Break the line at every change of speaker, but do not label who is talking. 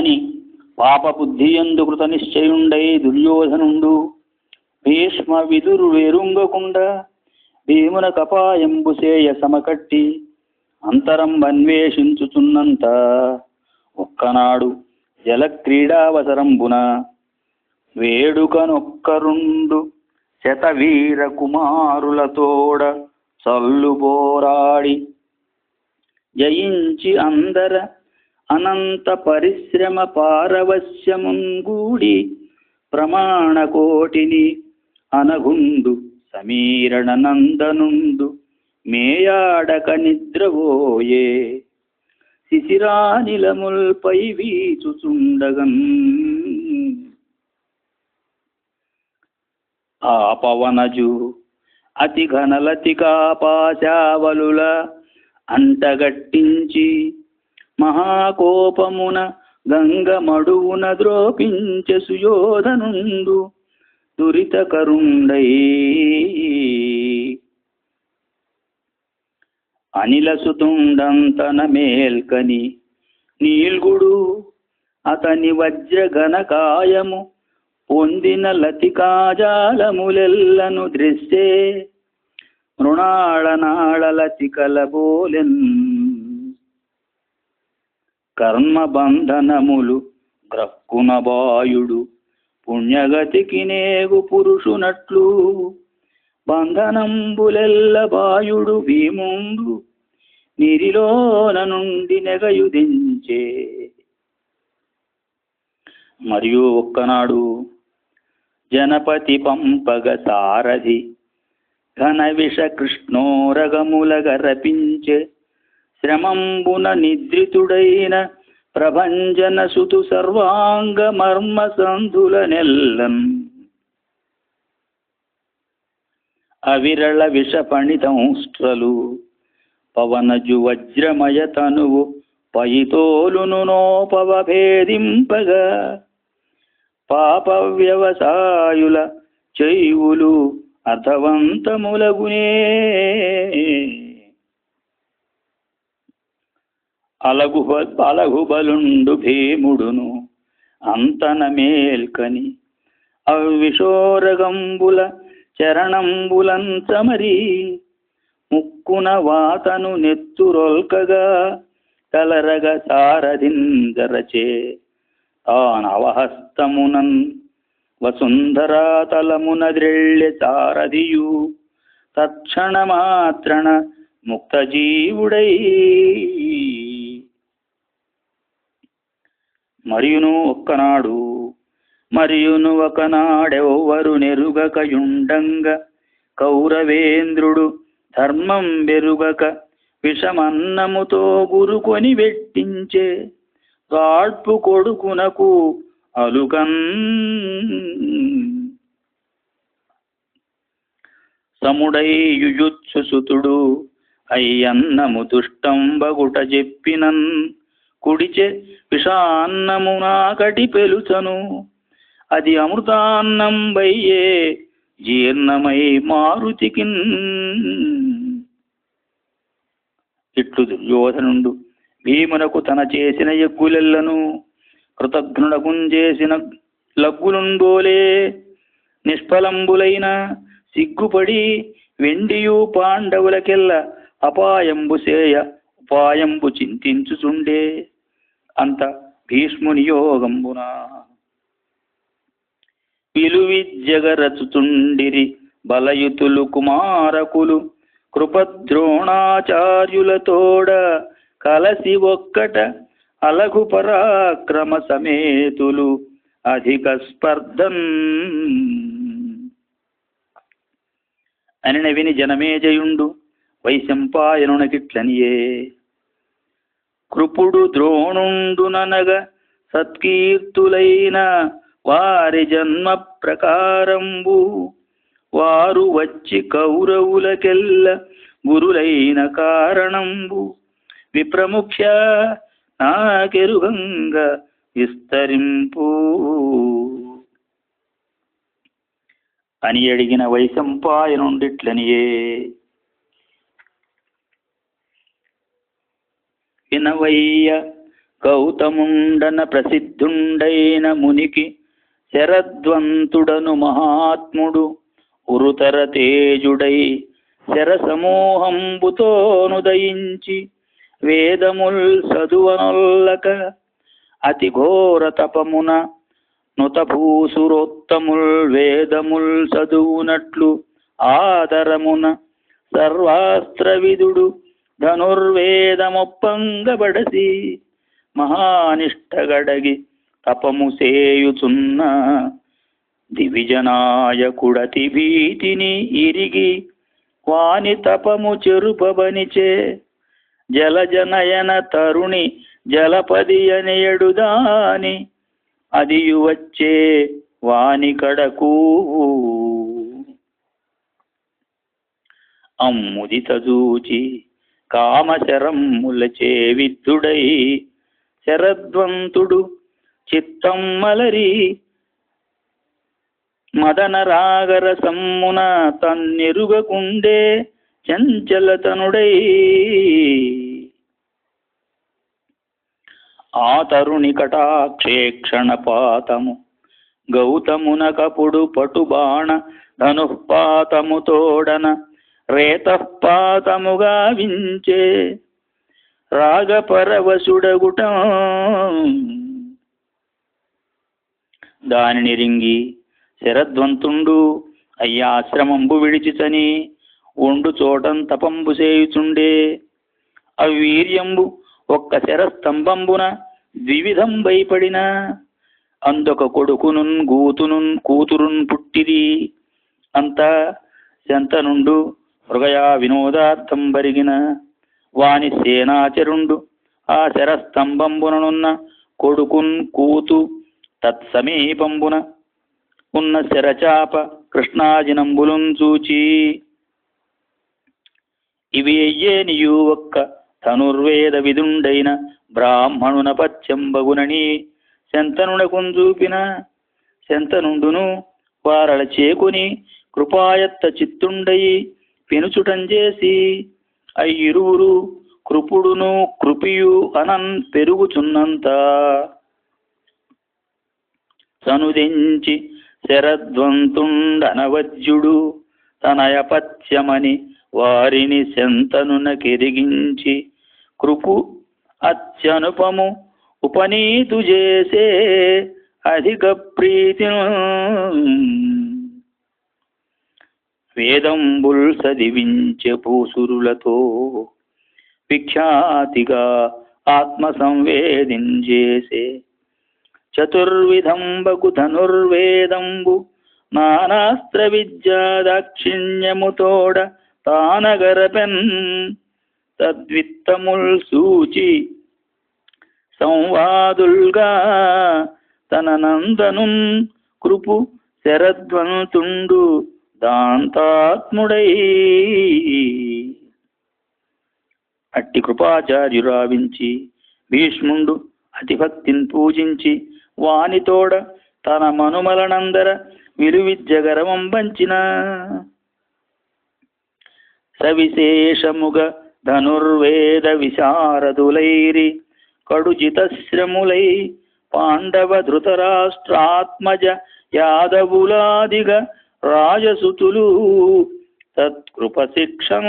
అని పాప బుద్ధియందు కృత నిశ్చయుండై దుర్యోధనుండు. భీష్మ విదురు వేరుంగకుండా భీమున కపాయంబుసేయ సమకట్టి అంతరం అన్వేషించుచున్నంత ఒక్కనాడు జల క్రీడావసరంబున వేడుకనొక్కరుండు శతవీర కుమారులతోడ చల్లు పోరాడి జయించి అందర అనంత పరిశ్రమ పారవశ్యముంగూడి ప్రమాణకోటిని అనగుండు సమీరణ నందనుండు మేయాడక నిద్రవోయే శిశిరానిలముల్పై వీచుచుండగన్ ఆ పవనజు అతి ఘనలతికాపాశావలుల అంటగట్టించి మహాకోపమున గంగమడువున ద్రోపించె సుయోధనుండు దురితకరుండై అనిలసుతుండంతన మేల్కని నీల్గుడు అతని వజ్రఘనకాయము పొందిన లతికాజాలములెల్లను దృశ్యే మృణాళనాళలతికల బోలెన్ కర్మబంధనములు గ్రక్కున బాయుడు పుణ్యగతికి నేగు పురుషునట్లు. బంధనంబులెల్ల బాయుడు భీముండు నిరిలోన నుండి నెగయుదించే. మరియు ఒక్కనాడు జనపతి పంపగ సారథి ఘన విష కృష్ణోరగములగ రపించే. శ్రమంబున నిద్రితుడైన ప్రభంజన సుతు సర్వాంగ మర్మ సంధుల నెల్లన్ అవిరళ విషపణితంస్ట్రలు పవనజు వజ్రమయ తనువు పయితోలును నోపవభేదింపగా పాప వ్యవసాయుల చెయ్యులు అర్థవంతములగునే అలగు అలగుబలుండు భీముడును అంతన మేల్కని అవిషోరగంబుల చరణంబులంచమరి ముక్కున వాతను నెత్తురొల్కగా కలరగ సారధిందరచే తానవహస్తమునన్ వసుంధరాతలమున ద్రెళ్ళె సారథియు తక్షణమాత్రణ ముక్తజీవుడై మరియును ఒక్కనాడు. మరియును ఒకనాడెవ్వరు నెరుగకయుండంగ. కౌరవేంద్రుడు ధర్మం వెరుగక విషమన్నముతో గురుకొని వెట్టించే. గాడ్పు కొడుకునకు అలుకన్ సముడై యుయుత్సుసుతుడు అయ్యన్నము దుష్టంబగుట చెప్పినన్ కుడిచె విషాన్నము నాకటి పెలుచను. అది అమృతాన్నం బయ్యే జీర్ణమై మారుతికిన్. ఇట్లు దుర్యోధనుండు భీమునకు తన చేసిన ఎగ్గులెల్లను కృతజ్ఞుడకుంచేసిన లగ్గులుండోలే. నిష్ఫలంబులైన సిగ్గుపడి వెండియు పాండవులకెల్ల అపాయంబు సేయ ఉపాయంబు చింతించుచుండే. అంత భీష్ముని యోగంబున విలువిద్యగరచుచుండిరి బలయుతులు కుమారకులు కృపద్రోణాచార్యులతోడ కలసి ఒక్కట అలగు పరాక్రమ సమేతులు అధిక స్పర్ధం. అని విని జనమేజయుండు వైశంపాయనునకిట్లనియే. కృపుడు ద్రోణుండుననగ సత్కీర్తులైన వారి జన్మ ప్రకారంబు. వారు వచ్చి కౌరవులకెల్ల గురులైన కారణంబు. విప్రముఖ్య నాకెరుగంగ విస్తరింపు. అని అడిగిన వైశంపాయనుండిట్లనియే. వినవయ్య గౌతముండన ప్రసిద్ధుండైన మునికి శరద్వంతుడను మహాత్ముడు ఉరుతర తేజుడై శరసమూహంబుతోనుదయించి వేదముల్ సదువనొల్లక అతి ఘోర తపమున నుతభూసురోత్తముల్ వేదముల్ చదువునట్లు ఆదరమున సర్వాస్త్రవిదుడు ధనుర్వేదమొప్పంగబడసి మహానిష్టగడగి తపము సేయుచున్న దివిజనాయకుడతి భీతిని ఇరిగి వాని తపము చెరుపబనిచే జలజనయన తరుణి జలపది అనియడుదాని అదియు వచ్చే వాని కడకు. అమ్ముది చూచి కామశరముల విద్దుడై శరద్వంతుడు చిత్తం మలరి మదన రాగర సమ్మున తన్నెరుగకుండే చంచలతనుడై. ఆ తరుణి కటాక్షేక్షణపాతము గౌతమునకపుడు పటుబాణ ధనుపాతము తోడన రేతపాతముగా వించే రాగపరవశుడగుట. దానిని రింగి శరద్వంతుండు అయ్యాశ్రమంబు విడిచిచని ఉండు చోటం తపంబు చేయుచుండే. అవ్వీర్యంబు ఒక్క శరస్తంభంబున ద్వివిధం భయపడిన. అందొక కొడుకునున్ గూతునున్ కూతురున్ పుట్టిది. అంతా శంతనుండు మృగయా వినోదార్థం బరిగిన వాని సేనాచరుండు. ఆ శరస్తంభంబుననున్న కొడుకున్ కూతు తత్సమీపంబున ఉన్న శరచాప కృష్ణాజినంబులుం చూచి. ఇవి అయ్యేనియు ఒక్క ధనుర్వేద విదుండైన బ్రాహ్మణున పచ్చంబగునని శంతనునకుం చూపిన శంతనుండును వారల చేకుని కృపాయత్త చిత్తుండయి పెనుచుటం చేసి అయ్యిరువురు కృపుడును కృపియు అనన్ పెరుగుచున్నంత. సనుదించి శరద్వంతుండనవజ్యుడు తనయపత్యమని వారిని శంతనున కెరిగించి కృపు అత్యనుపము ఉపనీతు చేసే అధిక ప్రీతిను వేదంబుల్ సదివించె పూసురులతో విఖ్యాతిగా ఆత్మ సంవేదించేసే చతుర్విధంబకు ధనుర్వేదంబు నానాస్త్ర విద్యా దాక్షిణ్యముతోడ తానగరపెన్ తద్విత్తముల్ సూచి సంవాదుల్గా తన నందను కృపు శరద్వంతుండు దాంతాత్ముడై అట్టి కృపాచార్యురావించి భీష్ముండు అతిభక్తిని పూజించి వానితోడ తన మనుమలనందర విలువిద్యగరవం పంచిన సవిశేషముగ ధనుర్వేద విశారదులైరి కడుజితశ్రములై పాండవ ధృతరాష్ట్రాత్మజ యాదవులాదిగ రాజసుతులు తత్కృపశిక్షం.